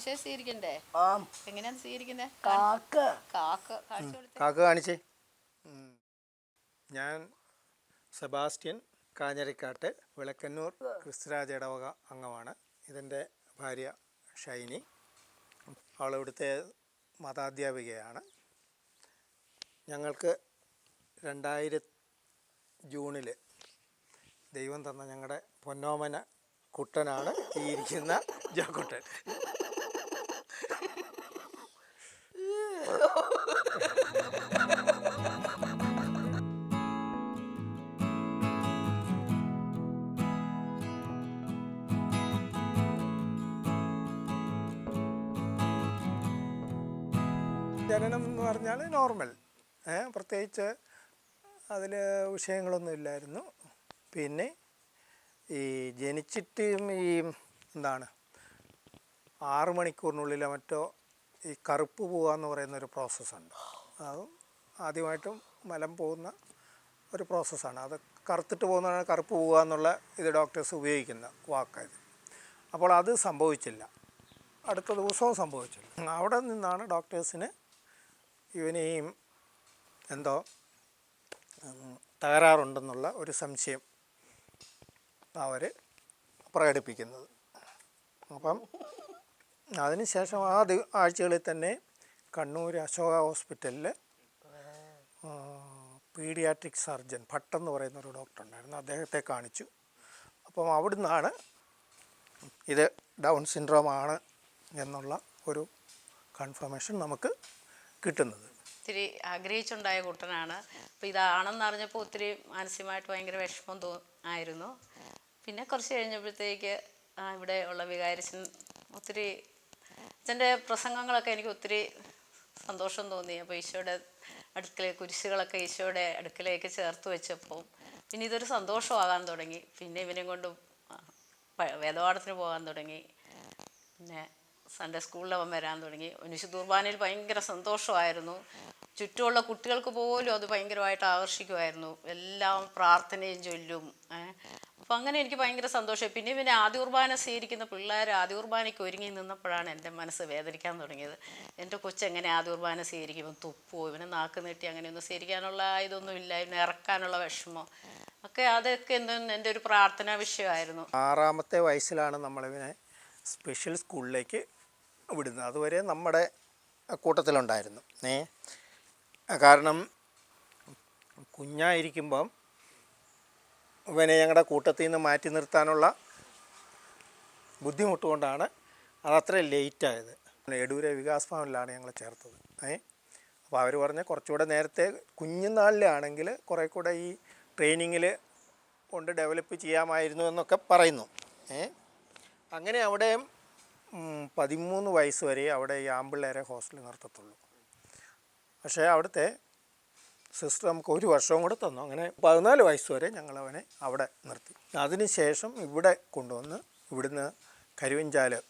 സ്വീകരിക്കണ്ടേ? എങ്ങനെയാണ് സ്വീകരിക്കുന്നത് കാക്ക. കാക്ക കാക്ക കാണിച്ചേ. ഞാൻ സെബാസ്റ്റ്യൻ കാഞ്ഞരിക്കാട്ട് വിളക്കന്നൂർ ക്രിസ്തുരാജ ഇടവക അംഗമാണ്. ഇതിന്റെ ഭാര്യ ഷൈനി. അവൾ ഇവിടുത്തെ മതാധ്യാപികയാണ്. ഞങ്ങൾക്ക് രണ്ടായിര ജൂണിൽ ദൈവം തന്ന ഞങ്ങളുടെ പൊന്നോമന കുട്ടനാണ് ഈ ഇരിക്കുന്ന ജോക്കുട്ടൻ. ജനനം എന്ന് പറഞ്ഞാൽ നോർമൽ. പ്രത്യേകിച്ച് അതിൽ വിഷയങ്ങളൊന്നും ഇല്ലായിരുന്നു. പിന്നെ ഈ ജനിച്ചിട്ടും ഈ എന്താണ് ആറ് മണിക്കൂറിനുള്ളിലോ മറ്റോ ഈ കറുപ്പ് പോവുക എന്ന് പറയുന്ന ഒരു പ്രോസസ്സുണ്ട് അത് ആദ്യമായിട്ടും മലം പോകുന്ന ഒരു പ്രോസസ്സാണ് അത് കറുത്തിട്ട് പോകുന്നതാണ് കറുപ്പ് പോവുക എന്നുള്ള ഇത് ഡോക്ടേഴ്സ് ഉപയോഗിക്കുന്ന വാക്കായത് അപ്പോൾ അത് സംഭവിച്ചില്ല. അടുത്ത ദിവസവും സംഭവിച്ചില്ല. അവിടെ നിന്നാണ് ഡോക്ടേഴ്സിന് ഇവനെയും എന്തോ തകരാറുണ്ടെന്നുള്ള ഒരു സംശയം അവർ പ്രകടിപ്പിക്കുന്നത്. അപ്പം അതിനുശേഷം ആ ദി ആഴ്ചകളിൽ തന്നെ കണ്ണൂർ അശോക ഹോസ്പിറ്റലിൽ പീഡിയാട്രിക് സർജൻ ഭട്ടെന്ന് പറയുന്ന ഒരു ഡോക്ടർ ഉണ്ടായിരുന്നു അദ്ദേഹത്തെ കാണിച്ചു. അപ്പം അവിടുന്നാണ് ഇത് ഡൗൺ സിൻഡ്രോം ആണ് എന്നുള്ള ഒരു കൺഫർമേഷൻ നമുക്ക് കിട്ടുന്നത്. ഒത്തിരി ആഗ്രഹിച്ചുണ്ടായ കുട്ടനാണ്. അപ്പോൾ ഇതാണെന്ന് അറിഞ്ഞപ്പോൾ ഒത്തിരി മാനസികമായിട്ട് ഭയങ്കര വിഷമം തോ ആയിരുന്നു. പിന്നെ കുറച്ച് കഴിഞ്ഞപ്പോഴത്തേക്ക് ഇവിടെ ഉള്ള വികാരിച്ചൻ ഒത്തിരി അച്ഛന്റെ പ്രസംഗങ്ങളൊക്കെ എനിക്ക് ഒത്തിരി സന്തോഷം തോന്നി. അപ്പോൾ ഈശോയുടെ അടുക്കലേ കുരിശുകളൊക്കെ ഈശോയുടെ അടുക്കലേക്ക് ചേർത്ത് വെച്ചപ്പോൾ പിന്നെ ഇതൊരു സന്തോഷമാകാൻ തുടങ്ങി. പിന്നെ ഇവനെയും കൊണ്ട് വേദപാഠത്തിന് പോകാൻ തുടങ്ങി. പിന്നെ സൺഡേ സ്കൂളിൽ അവൻ വരാൻ തുടങ്ങി. വിശുദ്ധ കുർബാനയിൽ ഭയങ്കര സന്തോഷമായിരുന്നു. ചുറ്റുമുള്ള കുട്ടികൾക്ക് പോലും അത് ഭയങ്കരമായിട്ട് ആകർഷിക്കുമായിരുന്നു. എല്ലാം പ്രാർത്ഥനയും ചൊല്ലും അപ്പം അങ്ങനെ എനിക്ക് ഭയങ്കര സന്തോഷം. പിന്നെ പിന്നെ ആദ്യ കുർബാന സ്വീകരിക്കുന്ന പിള്ളേർ ആദ്യ കുർബാനയ്ക്ക് ഒരുങ്ങി നിന്നപ്പോഴാണ് എന്റെ മനസ്സ് വേദനിക്കാൻ തുടങ്ങിയത്. എന്റെ കൊച്ചെങ്ങനെ ആദ്യ കുർബാന സ്വീകരിക്കും? തുപ്പോ ഇവനെ നാക്ക് നീട്ടി അങ്ങനെയൊന്നും സ്വീകരിക്കാനുള്ള ഇതൊന്നും ഇല്ല. ഇവനെ ഇറക്കാനുള്ള വിഷമം? ഒക്കെ അതൊക്കെ എന്തോ എന്റെ ഒരു പ്രാർത്ഥനാ വിഷയമായിരുന്നു. ആറാമത്തെ വയസ്സിലാണ് നമ്മളിവനെ സ്പെഷ്യൽ സ്കൂളിലേക്ക് വിടുന്നത്. അതുവരെ നമ്മുടെ കൂട്ടത്തിലുണ്ടായിരുന്നു. ഏ? കാരണം കുഞ്ഞായിരിക്കുമ്പം ഇവനെ ഞങ്ങളുടെ കൂട്ടത്തിൽ നിന്ന് മാറ്റി നിർത്താനുള്ള ബുദ്ധിമുട്ട് കൊണ്ടാണ് അതത്ര ലേറ്റായത്. എടൂര വികാസ് ഭവനിലാണ് ഞങ്ങൾ ചേർത്തത്. ഏ? അപ്പോൾ അവർ പറഞ്ഞ കുറച്ചുകൂടെ നേരത്തെ കുഞ്ഞുനാളിലാണെങ്കിൽ കുറേ കൂടെ ഈ ട്രെയിനിങ്ങിൽ കൊണ്ട് ഡെവലപ്പ് ചെയ്യാമായിരുന്നു എന്നൊക്കെ പറയുന്നു. ഏ? അങ്ങനെ അവിടെ പതിമൂന്ന് വയസ്സ് വരെ അവിടെ ഈ ആമ്പിള്ളേരെ ഹോസ്റ്റലിൽ നിർത്തത്തുള്ളൂ. പക്ഷേ അവിടുത്തെ സിസ്റ്റർ നമുക്ക് ഒരു വർഷവും കൂടെ തന്നു. അങ്ങനെ പതിനാല് വയസ്സ് വരെ ഞങ്ങൾ അവനെ അവിടെ നിർത്തി. അതിനുശേഷം ഇവിടെ കൊണ്ടുവന്ന് ഇവിടുന്ന് കരുവഞ്ചാൽ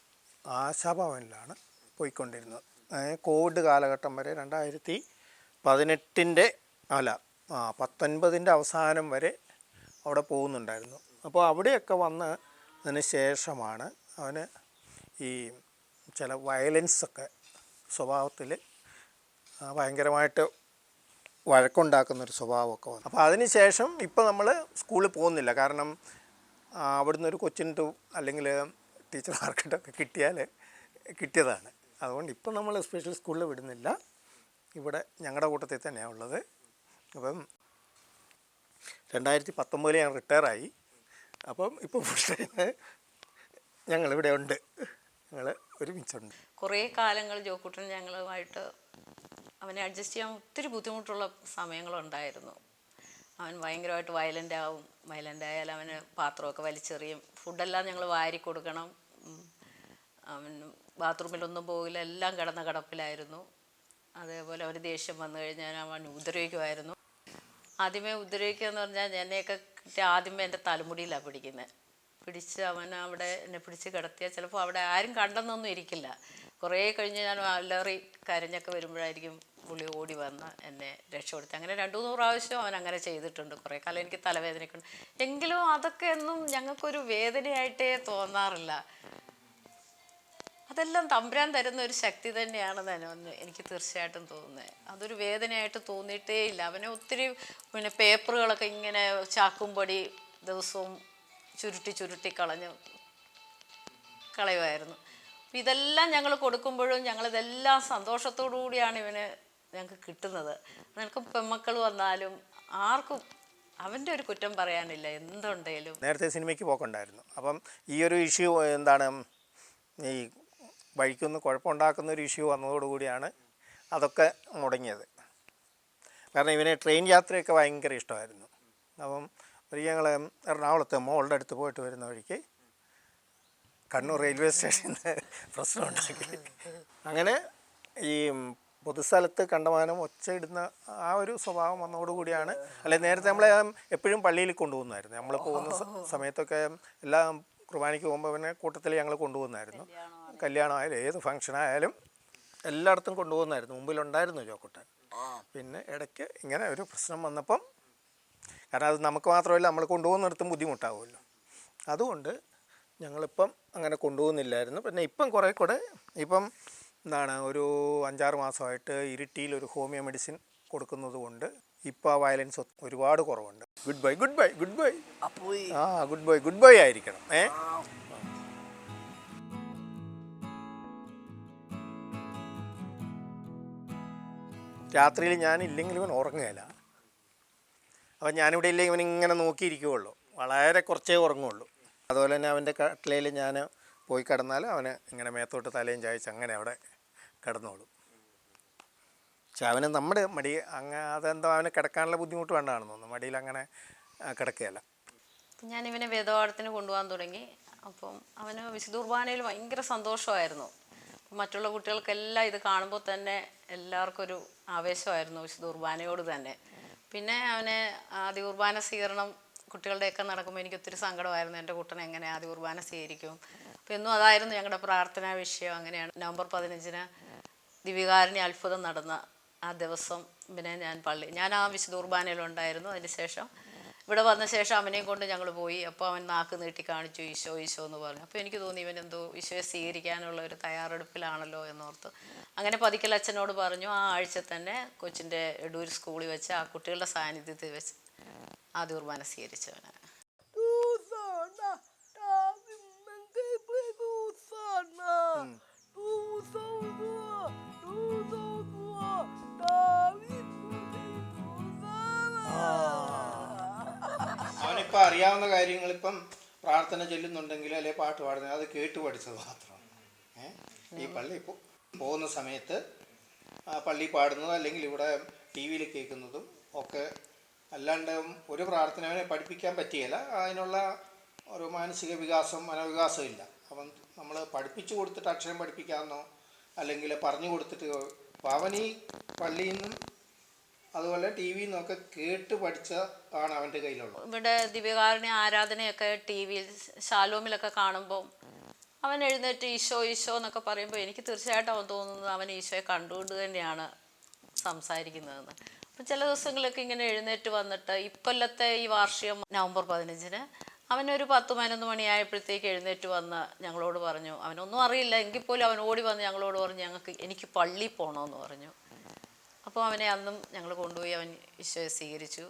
ആശാഭവനിലാണ് പോയിക്കൊണ്ടിരുന്നത്. കോവിഡ് കാലഘട്ടം വരെ രണ്ടായിരത്തി പതിനെട്ടിന്റെ അല്ല ആ പത്തൊൻപതിന്റെ അവസാനം വരെ അവിടെ പോകുന്നുണ്ടായിരുന്നു. അപ്പോൾ അവിടെയൊക്കെ വന്ന് അതിന് ശേഷമാണ് അവന് ഈ ചില വയലൻസൊക്കെ സ്വഭാവത്തിൽ ഭയങ്കരമായിട്ട് വഴക്കുണ്ടാക്കുന്ന ഒരു സ്വഭാവമൊക്കെ വന്നു. അപ്പോൾ അതിനുശേഷം ഇപ്പോൾ നമ്മൾ സ്കൂളിൽ പോകുന്നില്ല. കാരണം അവിടുന്ന് ഒരു കൊച്ചിൻ ടു അല്ലെങ്കിൽ ടീച്ചർമാർക്കിട്ടൊക്കെ കിട്ടിയാൽ കിട്ടിയതാണ്. അതുകൊണ്ട് ഇപ്പം നമ്മൾ സ്പെഷ്യൽ സ്കൂളിൽ വിടുന്നില്ല. ഇവിടെ ഞങ്ങളുടെ കൂട്ടത്തിൽ തന്നെയാണ് ഉള്ളത്. അപ്പം രണ്ടായിരത്തി പത്തൊമ്പതിൽ ഞാൻ റിട്ടയറായി അപ്പം ഇപ്പോൾ ഫുൾ ടൈം ഞങ്ങളിവിടെ ഉണ്ട്. ഞങ്ങൾ ഒരുമിച്ചുണ്ട്. കുറേ കാലങ്ങൾ ജോക്കുട്ടൻ ഞങ്ങളുമായിട്ട് അവനെ അഡ്ജസ്റ്റ് ചെയ്യാൻ ഒത്തിരി ബുദ്ധിമുട്ടുള്ള സമയങ്ങളുണ്ടായിരുന്നു. അവൻ ഭയങ്കരമായിട്ട് വയലന്റ് ആവും. വയലന്റ് ആയാൽ അവന് പാത്രമൊക്കെ വലിച്ചെറിയും. ഫുഡെല്ലാം ഞങ്ങൾ വാരി കൊടുക്കണം. അവൻ ബാത്റൂമിലൊന്നും പോകില്ല. എല്ലാം കിടന്ന കിടപ്പിലായിരുന്നു. അതേപോലെ അവന് ദേഷ്യം വന്നു കഴിഞ്ഞാൽ അവൻ ഉപദ്രവിക്കുമായിരുന്നു. ആദ്യമേ ഉപദ്രവിക്കുക എന്ന് പറഞ്ഞാൽ എന്നെയൊക്കെ ആദ്യമേ എന്റെ തലമുടിയിലാണ് പിടിക്കുന്നത് പിടിച്ച് അവൻ അവിടെ എന്നെ പിടിച്ച് കിടത്തിയാൽ ചിലപ്പോൾ അവിടെ ആരും കണ്ടെന്നൊന്നും ഇരിക്കില്ല. കുറേ കഴിഞ്ഞ് ഞാൻ അല്ലറി കരഞ്ഞൊക്കെ വരുമ്പോഴായിരിക്കും പുള്ളി ഓടി വന്ന് എന്നെ രക്ഷപ്പെടുത്തി. അങ്ങനെ രണ്ടു മൂന്ന് പ്രാവശ്യം അവൻ അങ്ങനെ ചെയ്തിട്ടുണ്ട് കുറേ കാലം എനിക്ക് തലവേദനയ്ക്കുണ്ട് എങ്കിലും അതൊക്കെ ഒന്നും ഞങ്ങൾക്കൊരു വേദനയായിട്ടേ തോന്നാറില്ല. അതെല്ലാം തമ്പുരാൻ തരുന്ന ഒരു ശക്തി തന്നെയാണെന്ന് ഒന്ന് എനിക്ക് തീർച്ചയായിട്ടും തോന്നുന്നത്. അതൊരു വേദനയായിട്ട് തോന്നിയിട്ടേ ഇല്ല. അവനെ ഒത്തിരി പിന്നെ പേപ്പറുകളൊക്കെ ഇങ്ങനെ ചാക്കും പൊടി ദിവസവും ചുരുട്ടി ചുരുട്ടി കളഞ്ഞു കളയുമായിരുന്നു. അപ്പം ഇതെല്ലാം ഞങ്ങൾ കൊടുക്കുമ്പോഴും ഞങ്ങളിതെല്ലാം സന്തോഷത്തോടു കൂടിയാണ് ഇവന് ഞങ്ങൾക്ക് കിട്ടുന്നത്. നിനക്ക് പെമ്മക്കൾ വന്നാലും ആർക്കും അവന്റെ ഒരു കുറ്റം പറയാനില്ല എന്തുണ്ടെങ്കിലും. നേരത്തെ സിനിമയ്ക്ക് പോക്കുണ്ടായിരുന്നു. അപ്പം ഈ ഒരു ഇഷ്യൂ എന്താണ്? ഈ വഴിക്കൊന്ന് കുഴപ്പമുണ്ടാക്കുന്ന ഒരു ഇഷ്യൂ വന്നതോടുകൂടിയാണ് അതൊക്കെ മുടങ്ങിയത്. കാരണം ഇവന് ട്രെയിൻ യാത്രയൊക്കെ ഭയങ്കര ഇഷ്ടമായിരുന്നു. അപ്പം ഒരു ഞങ്ങൾ എറണാകുളത്ത് മോളുടെ അടുത്ത് പോയിട്ട് വരുന്ന വഴിക്ക് കണ്ണൂർ റെയിൽവേ സ്റ്റേഷനിൽ പ്രശ്നം പ്രശ്നമുണ്ടാക്കി അങ്ങനെ ഈ പൊതുസ്ഥലത്ത് കണ്ടമാനം ഒച്ചയിടുന്ന ആ ഒരു സ്വഭാവം വന്നതോടുകൂടിയാണ് അല്ലെ നേരത്തെ നമ്മളെ എപ്പോഴും പള്ളിയിൽ കൊണ്ടുപോകുന്നായിരുന്നു നമ്മൾ പോകുന്ന സമയത്തൊക്കെ എല്ലാ കുർബാനയ്ക്ക് പോകുമ്പോൾ പിന്നെ കൂട്ടത്തിൽ ഞങ്ങൾ കൊണ്ടുപോകുന്നായിരുന്നു കല്യാണമായാലും ഏത് ഫംഗ്ഷൻ ആയാലും എല്ലായിടത്തും കൊണ്ടുപോകുന്നായിരുന്നു മുമ്പിലുണ്ടായിരുന്നു ജോക്കുട്ടൻ പിന്നെ ഇടയ്ക്ക് ഇങ്ങനെ ഒരു പ്രശ്നം വന്നപ്പം കാരണം അത് നമുക്ക് മാത്രമല്ല നമ്മൾ കൊണ്ടുപോകുന്നിടത്തും ബുദ്ധിമുട്ടാവുമല്ലോ. അതുകൊണ്ട് ഞങ്ങളിപ്പം അങ്ങനെ കൊണ്ടുപോകുന്നില്ലായിരുന്നു. പിന്നെ ഇപ്പം കുറേ കൂടെ ഇപ്പം എന്താണ് ഒരു അഞ്ചാറ് മാസമായിട്ട് ഇരിട്ടിയിൽ ഒരു ഹോമിയോ മെഡിസിൻ കൊടുക്കുന്നത് കൊണ്ട് ഇപ്പോൾ ആ വയലൻസ് ഒരുപാട് കുറവുണ്ട്. Goodbye goodbye goodbye. ആ ഗുഡ് ബൈ ഗുഡ് ബൈ ആയിരിക്കണം. ഏ? രാത്രിയിൽ ഞാൻ ഇല്ലെങ്കിൽ ഇവൻ ഉറങ്ങുകയില്ല. അപ്പം ഞാനിവിടെ ഇല്ലെങ്കിൽ ഇവൻ ഇങ്ങനെ നോക്കിയിരിക്കുകയുള്ളൂ വളരെ കുറച്ചേ ഉറങ്ങുള്ളൂ അതുപോലെ തന്നെ അവന്റെ കട്ടിലയിൽ ഞാൻ പോയി കിടന്നാൽ അവന് ഇങ്ങനെ മേത്തോട്ട് തലയും ചായച്ച് അങ്ങനെ അവിടെ കിടന്നോളും. പക്ഷെ അവന് നമ്മുടെ മടി അങ്ങ അതെന്തോ അവന് കിടക്കാനുള്ള ബുദ്ധിമുട്ട് വേണ്ടാണെന്ന് തോന്നുന്നു. മടിയിൽ അങ്ങനെ കിടക്കുകയല്ല. ഞാൻ ഇവനെ വേദപാഠത്തിന് കൊണ്ടുപോകാൻ തുടങ്ങി. അപ്പം അവന് വിശുദ്ധ കുർബാനയിൽ ഭയങ്കര സന്തോഷമായിരുന്നു. മറ്റുള്ള കുട്ടികൾക്കെല്ലാം ഇത് കാണുമ്പോൾ തന്നെ എല്ലാവർക്കും ഒരു ആവേശമായിരുന്നു വിശുദ്ധ കുർബാനയോട് തന്നെ. പിന്നെ അവന് ആദ്യ കുർബാന സ്വീകരണം കുട്ടികളുടെയൊക്കെ നടക്കുമ്പോൾ എനിക്ക് ഒത്തിരി സങ്കടമായിരുന്നു. എന്റെ കുട്ടനെ എങ്ങനെ ആദ്യ കുർബാന സ്വീകരിക്കും? അപ്പം എന്നും അതായിരുന്നു ഞങ്ങളുടെ പ്രാർത്ഥനാ വിഷയം. അങ്ങനെയാണ് നവംബർ പതിനഞ്ചിന് ദിവികാരණി അത്ഭുതം നടന്ന ആ ദിവസം പിന്നെ ഞാൻ പള്ളി. ഞാൻ ആ വിശുദ്ധ കുർബാനയിലുണ്ടായിരുന്നു. അതിന് ശേഷം ഇവിടെ വന്ന ശേഷം അവനെയും കൊണ്ട് ഞങ്ങൾ പോയി. അപ്പോൾ അവൻ നാക്ക് നീട്ടി കാണിച്ചു ഈശോ ഈശോ എന്ന് പറഞ്ഞു. അപ്പോൾ എനിക്ക് തോന്നി ഇവൻ എന്തോ ഈശോയെ സ്വീകരിക്കാനുള്ള ഒരു തയ്യാറെടുപ്പിലാണല്ലോ എന്നോർത്ത് അങ്ങനെ പതിക്കൽ അച്ഛനോട് പറഞ്ഞു ആ ആഴ്ച തന്നെ കൊച്ചിന്റെ എടൂർ സ്കൂളിൽ വെച്ച് ആ കുട്ടികളുടെ സാന്നിധ്യത്തിൽ വെച്ച് ആദ്യ കുർബാന സ്വീകരിച്ചവന്. Susana, David Mengebre Susana, Susana, Susana, David അവനിപ്പോൾ അറിയാവുന്ന കാര്യങ്ങൾ ഇപ്പം പ്രാർത്ഥന ചൊല്ലുന്നുണ്ടെങ്കിൽ അല്ലെ പാട്ട് പാടുന്നത്? അത് കേട്ട് പഠിച്ചത് മാത്രം? ഈ പള്ളി പോകുന്ന സമയത്ത് പള്ളി പാടുന്നത് അല്ലെങ്കിൽ ഇവിടെ ടി വിയിൽ കേൾക്കുന്നതും ഒക്കെ അല്ലാണ്ട് ഒരു പ്രാർത്ഥന അവനെ പഠിപ്പിക്കാൻ പറ്റിയില്ല. അതിനുള്ള ഒരു മാനസിക വികാസം മനോവികാസം ഇല്ല. അവൻ നമ്മൾ പഠിപ്പിച്ചു കൊടുത്തിട്ട് അക്ഷരം പഠിപ്പിക്കാമെന്നോ അല്ലെങ്കിൽ പറഞ്ഞു കൊടുത്തിട്ട് അപ്പോൾ അവൻ ഈ പള്ളിയിൽ നിന്നും അതുപോലെ ടി വിയിൽ നിന്നൊക്കെ കേട്ട് പഠിച്ച ആണ് അവന്റെ കയ്യിലുള്ളത്. ഇവിടെ ദിവ്യകാരുണ്യ ആരാധനയൊക്കെ ടി വിയിൽ ശാലോമിലൊക്കെ കാണുമ്പോൾ അവൻ എഴുന്നേറ്റ് ഈശോ ഈശോ എന്നൊക്കെ പറയുമ്പോൾ എനിക്ക് തീർച്ചയായിട്ടും അവൻ തോന്നുന്നത് അവൻ ഈശോയെ കണ്ടുകൊണ്ട് തന്നെയാണ് സംസാരിക്കുന്നതെന്ന്. അപ്പം ചില ദിവസങ്ങളൊക്കെ ഇങ്ങനെ എഴുന്നേറ്റ് വന്നിട്ട് ഇക്കൊല്ലത്തെ ഈ വാർഷികം നവംബർ പതിനഞ്ചിന് അവനൊരു പത്ത് പതിനൊന്ന് മണിയായപ്പോഴത്തേക്ക് എഴുന്നേറ്റ് വന്ന് ഞങ്ങളോട് പറഞ്ഞു അവനൊന്നും അറിയില്ല എങ്കിൽ പോലും അവൻ ഓടി വന്ന് ഞങ്ങളോട് പറഞ്ഞു ഞങ്ങൾക്ക് എനിക്ക് പള്ളിയിൽ പോകണമെന്ന് പറഞ്ഞു. അപ്പോൾ അവനെ അന്നും ഞങ്ങൾ കൊണ്ടുപോയി അവൻ ഈശോയെ സ്വീകരിച്ചു.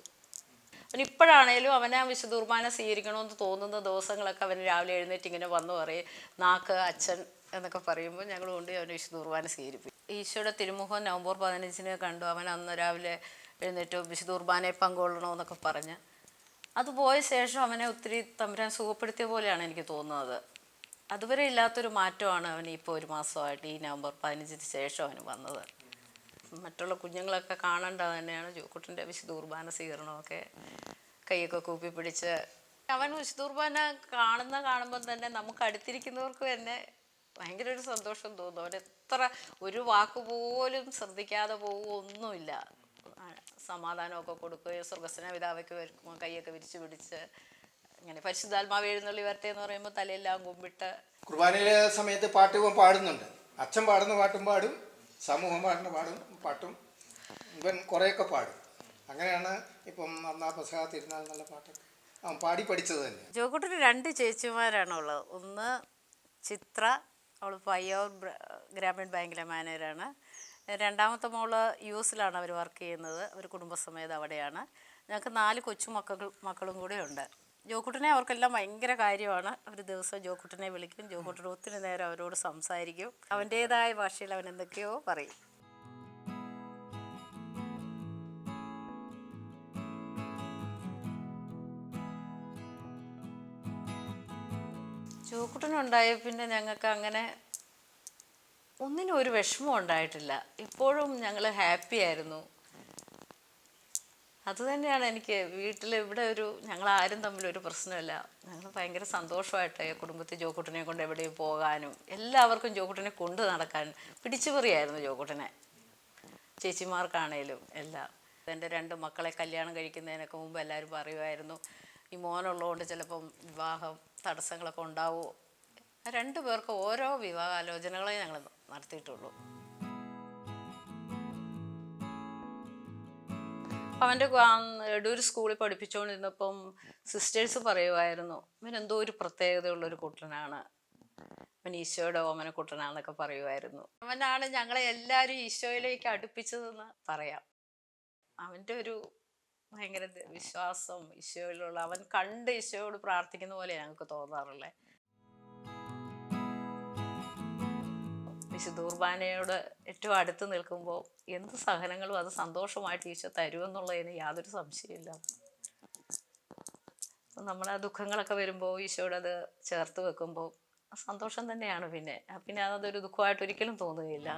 അവൻ ഇപ്പോഴാണേലും അവനെ ആ സ്വീകരിക്കണമെന്ന് തോന്നുന്ന ദിവസങ്ങളൊക്കെ അവൻ രാവിലെ എഴുന്നേറ്റ് ഇങ്ങനെ വന്ന് പറയും. നാക്ക് അച്ഛൻ എന്നൊക്കെ പറയുമ്പോൾ ഞങ്ങൾ കൊണ്ട് അവനെ വിശുദ്ധ കുർബാന സ്വീകരിപ്പിക്കും. ഈശോയുടെ തിരുമുഖം നവംബർ പതിനഞ്ചിന് കണ്ടു. അവൻ അന്ന് രാവിലെ എഴുന്നേറ്റ് വിശുദ്ധ കുർബാനയെ പങ്കുകൊള്ളണമെന്നൊക്കെ പറഞ്ഞ്. അത് പോയ ശേഷം അവനെ ഒത്തിരി തമ്പുരാൻ സുഖപ്പെടുത്തിയ പോലെയാണ് എനിക്ക് തോന്നുന്നത്. അതുവരെ ഇല്ലാത്തൊരു മാറ്റമാണ് അവൻ ഇപ്പോൾ ഒരു മാസമായിട്ട് ഈ നവംബർ പതിനഞ്ചിന് ശേഷം അവന് വന്നത്. മറ്റുള്ള കുഞ്ഞുങ്ങളൊക്കെ കാണേണ്ടത് തന്നെയാണ് ജോക്കുട്ടിന്റെ വിശുദ്ധ സ്വീകരണമൊക്കെ കൈയൊക്കെ കൂപ്പി പിടിച്ച്. അവൻ വിശുദ്ധ കാണുന്ന കാണുമ്പോൾ തന്നെ നമുക്ക് അടുത്തിരിക്കുന്നവർക്ക് തന്നെ ഭയങ്കര ഒരു സന്തോഷം തോന്നും. അവൻ എത്ര ഒരു വാക്ക് പോലും ശ്രദ്ധിക്കാതെ പോവുകയൊന്നുമില്ല ഒന്നുമില്ല. സമാധാനമൊക്കെ കൊടുക്കുകയും സ്വർഗസ്ന പിതാവയ്ക്ക് വരുമ്പോൾ കൈയൊക്കെ വിരിച്ചു പിടിച്ച് ഇങ്ങനെ പരിശുദ്ധാത്മാവ് എഴുന്നള്ളി വരട്ടെ എന്ന് പറയുമ്പോൾ തലയെല്ലാം കുമ്പിട്ട്. കുർബാനയിലെ സമയത്ത് പാട്ട് പാടുന്നുണ്ട്. അച്ഛൻ പാടുന്ന പാട്ടും പാടും. സമൂഹം പാടുന്ന പാടും പാട്ടും. ഇവൻ കുറേയൊക്കെ പാടും. അങ്ങനെയാണ് ഇപ്പം അന്നാ പെസഹ തിരുനാൾ എന്നുള്ള പാട്ടൊക്കെ. അവൻ പാടി പഠിച്ചത് തന്നെ ജോക്കുട്ടിന് രണ്ട് ചേച്ചിമാരാണ് ഉള്ളത്. ഒന്ന് ചിത്ര അവൾ പയ്യോർ ഗ്രാമീൺ ബാങ്കിലെ മാനേജറാണ്. രണ്ടാമത്തെ മോൾ യു എസിലാണ് അവർ വർക്ക് ചെയ്യുന്നത്. അവർ കുടുംബസമേതം അവിടെയാണ്. ഞങ്ങൾക്ക് നാല് കൊച്ചു മക്കൾ മക്കളും കൂടെ ഉണ്ട്. ജോക്കുട്ടനെ അവർക്കെല്ലാം ഭയങ്കര കാര്യമാണ്. അവർ ദിവസം ജോക്കുട്ടനെ വിളിക്കും. ജോക്കുട്ടൻ ഒത്തിരി നേരം അവരോട് സംസാരിക്കും. അവന്റേതായ ഭാഷയിൽ അവൻ എന്തൊക്കെയോ പറയും. ജോക്കുട്ടനുണ്ടായ പിന്നെ ഞങ്ങൾക്ക് അങ്ങനെ ഒന്നിനും ഒരു വിഷമം ഉണ്ടായിട്ടില്ല. ഇപ്പോഴും ഞങ്ങൾ ഹാപ്പി ആയിരുന്നു. അത് തന്നെയാണ് എനിക്ക് വീട്ടിൽ ഇവിടെ ഒരു ഞങ്ങൾ ആരും തമ്മിൽ ഒരു പ്രശ്നമില്ല. ഞങ്ങൾ ഭയങ്കര സന്തോഷമായിട്ട് കുടുംബത്തിൽ ജോക്കുട്ടനെ കൊണ്ട് എവിടെയും പോകാനും എല്ലാവർക്കും ജോക്കുട്ടനെ കൊണ്ട് നടക്കാനും പിടിച്ചുപറിയായിരുന്നു ജോക്കുട്ടനെ. ചേച്ചിമാർക്കാണേലും എല്ലാം. എന്റെ രണ്ട് മക്കളെ കല്യാണം കഴിക്കുന്നതിനൊക്കെ മുമ്പ് എല്ലാവരും പറയുമായിരുന്നു ഈ മോനുള്ളതുകൊണ്ട് ചിലപ്പം വിവാഹം തടസ്സങ്ങളൊക്കെ ഉണ്ടാവുമോ രണ്ടു പേർക്ക് ഓരോ വിവാഹാലോചനകളെ ഞങ്ങൾ നടത്തിയിട്ടുള്ളൂ. അവന്റെ എടൂർ സ്കൂളിൽ പഠിപ്പിച്ചുകൊണ്ടിരുന്നപ്പം സിസ്റ്റേഴ്സ് പറയുമായിരുന്നു ഇവൻ എന്തോ ഒരു പ്രത്യേകതയുള്ള ഒരു കുട്ടനാണ്. അവൻ ഈശോയുടെ ഓമന കുട്ടനാണെന്നൊക്കെ പറയുമായിരുന്നു അവനാണ് ഞങ്ങളെ എല്ലാവരും ഈശോയിലേക്ക് അടുപ്പിച്ചതെന്ന് പറയാം. അവന്റെ ഒരു ഭയങ്കര വിശ്വാസം ഈശോയിലുള്ള അവൻ കണ്ട് ഈശോയോട് പ്രാർത്ഥിക്കുന്ന പോലെ ഞങ്ങൾക്ക് തോന്നാറുള്ളത് വിശുദ്ധ കുർബാനയോട് ഏറ്റവും അടുത്ത് നിൽക്കുമ്പോൾ എന്ത് സഹനങ്ങളും അത് സന്തോഷമായിട്ട് ഈശോ തരുമെന്നുള്ളതിന് യാതൊരു സംശയമില്ല നമ്മൾ ആ ദുഃഖങ്ങളൊക്കെ വരുമ്പോൾ ഈശോയോട് അത് ചേർത്ത് വെക്കുമ്പോൾ സന്തോഷം തന്നെയാണ് പിന്നെ. പിന്നെ അതൊരു ദുഃഖമായിട്ട് ഒരിക്കലും തോന്നുകയില്ല.